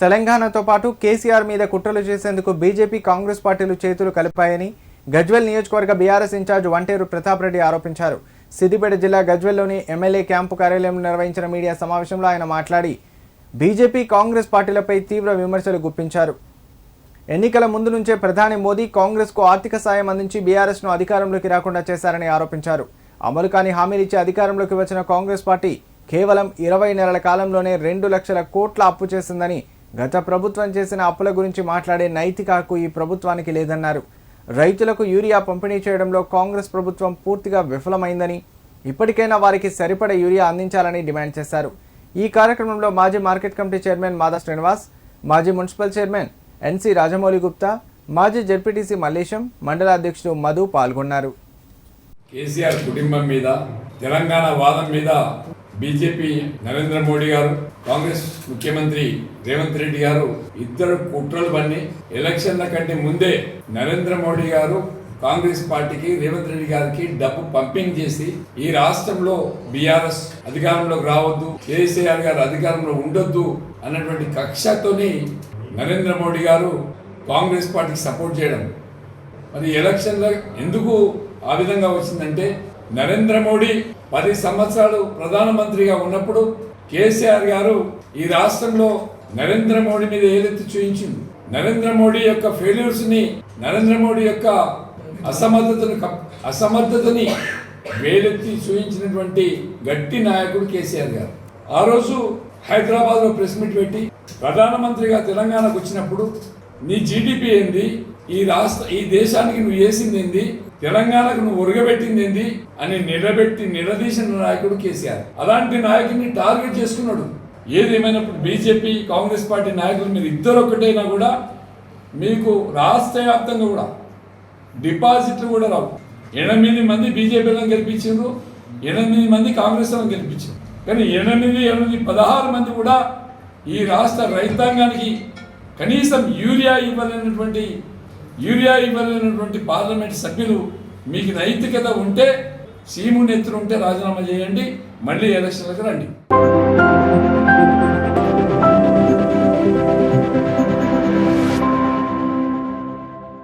తెలంగాణతో పాటు కేసీఆర్ మీద కుట్రలు చేసేందుకు బీజేపీ కాంగ్రెస్ పార్టీలు చేతులు కలిపాయని గజ్వెల్ నియోజకవర్గ బీఆర్ఎస్ ఇన్ఛార్జ్ వంటేరు ప్రతాప్ రెడ్డి ఆరోపించారు. సిద్దిపేట జిల్లా గజ్వెల్లోని ఎమ్మెల్యే క్యాంపు కార్యాలయంలో నిర్వహించిన మీడియా సమావేశంలో ఆయన మాట్లాడి బీజేపీ కాంగ్రెస్ పార్టీలపై తీవ్ర విమర్శలు గుప్పించారు. ఎన్నికల ముందు నుంచే ప్రధాని మోదీ కాంగ్రెస్కు ఆర్థిక సాయం అందించి బీఆర్ఎస్ను అధికారంలోకి రాకుండా చేశారని ఆరోపించారు. అమలు కాని హామీలిచ్చి అధికారంలోకి వచ్చిన కాంగ్రెస్ పార్టీ కేవలం ఇరవై నెలల కాలంలోనే రెండు లక్షల కోట్ల అప్పు చేసిందని గత ప్రభుత్వం చేసిన అప్పుల గురించి మాట్లాడే నైతిక హక్కు ఈ ప్రభుత్వానికి లేదన్నారు. రైతులకు యూరియా పంపిణీ చేయడంలో కాంగ్రెస్ ప్రభుత్వం పూర్తిగా విఫలమైందని ఇప్పటికైనా వారికి సరిపడ యూరియా అందించాలని డిమాండ్ చేశారు. ఈ కార్యక్రమంలో మాజీ market committee chairman Mada Srinivas మాజీ municipal chairman NC Rajamouli Gupta మాజీ జడ్పీటీసీ మల్లేశం మండల అధ్యక్షుడు మధు పాల్గొన్నారు. కేసీఆర్ కుటుంబం మీద తెలంగాణ వాదం మీద బీజేపీ నరేంద్ర మోడీ గారు కాంగ్రెస్ ముఖ్యమంత్రి రేవంత్ రెడ్డి గారు ఇద్దరు కుట్రలు పన్ని ఎలక్షన్ల కంటే ముందే నరేంద్ర మోడీ గారు కాంగ్రెస్ పార్టీకి రేవంత్ రెడ్డి గారికి డబ్బు పంపింగ్ చేసి ఈ రాష్ట్రంలో బీఆర్ఎస్ అధికారంలోకి రావద్దు కేసీఆర్ గారు అధికారంలో ఉండొద్దు అన్నటువంటి కక్షతోని నరేంద్ర మోడీ గారు కాంగ్రెస్ పార్టీకి సపోర్ట్ చేయడం. మరి ఎలక్షన్లో ఎందుకు ఆ విధంగా వచ్చిందంటే నరేంద్ర మోడీ పది సంవత్సరాలు ప్రధానమంత్రిగా ఉన్నప్పుడు కేసీఆర్ గారు ఈ రాష్ట్రంలో నరేంద్ర మోడీ మీద ఏదెత్తి చూయించింది నరేంద్ర మోడీ యొక్క ఫెయిల్యూర్స్ని నరేంద్ర మోడీ యొక్క అసమర్థతను కప్- అసమర్థతని వేలెత్తి చూయించినటువంటి గట్టి నాయకుడు కేసీఆర్ గారు. ఆ రోజు హైదరాబాద్లో ప్రెస్ మీట్ పెట్టి ప్రధానమంత్రిగా తెలంగాణకు వచ్చినప్పుడు నీ జీడిపి ఏంది? ఈ రాష్ట్ర ఈ దేశానికి నువ్వు చేసింది ఏంది? తెలంగాణకు నువ్వు ఉరగబెట్టింది ఏంది? అని నిలబెట్టి నిలదీసిన నాయకుడు కేసీఆర్. అలాంటి నాయకుడిని టార్గెట్ చేసుకున్నాడు. ఏదేమైనప్పుడు బీజేపీ కాంగ్రెస్ పార్టీ నాయకులు మీరు ఇద్దరు ఒకటైనా కూడా మీకు రాష్ట్ర వ్యాప్తంగా కూడా డిపాజిట్లు కూడా రావు. ఎనిమిది మంది బీజేపీలను గెలిపించారు ఎనిమిది మంది కాంగ్రెస్ గెలిపించారు కానీ ఎనిమిది ఎనిమిది పదహారు మంది కూడా ఈ రాష్ట్ర రైతాంగానికి కనీసం యూరియా ఇవ్వలేనటువంటి యూరియా ఇవ్వలేనటువంటి పార్లమెంట్ సభ్యులు మీకు నైతికత ఉంటే సీము నెత్తులు ఉంటే రాజీనామా చేయండి మళ్ళీ ఎలక్షన్లకు రండి.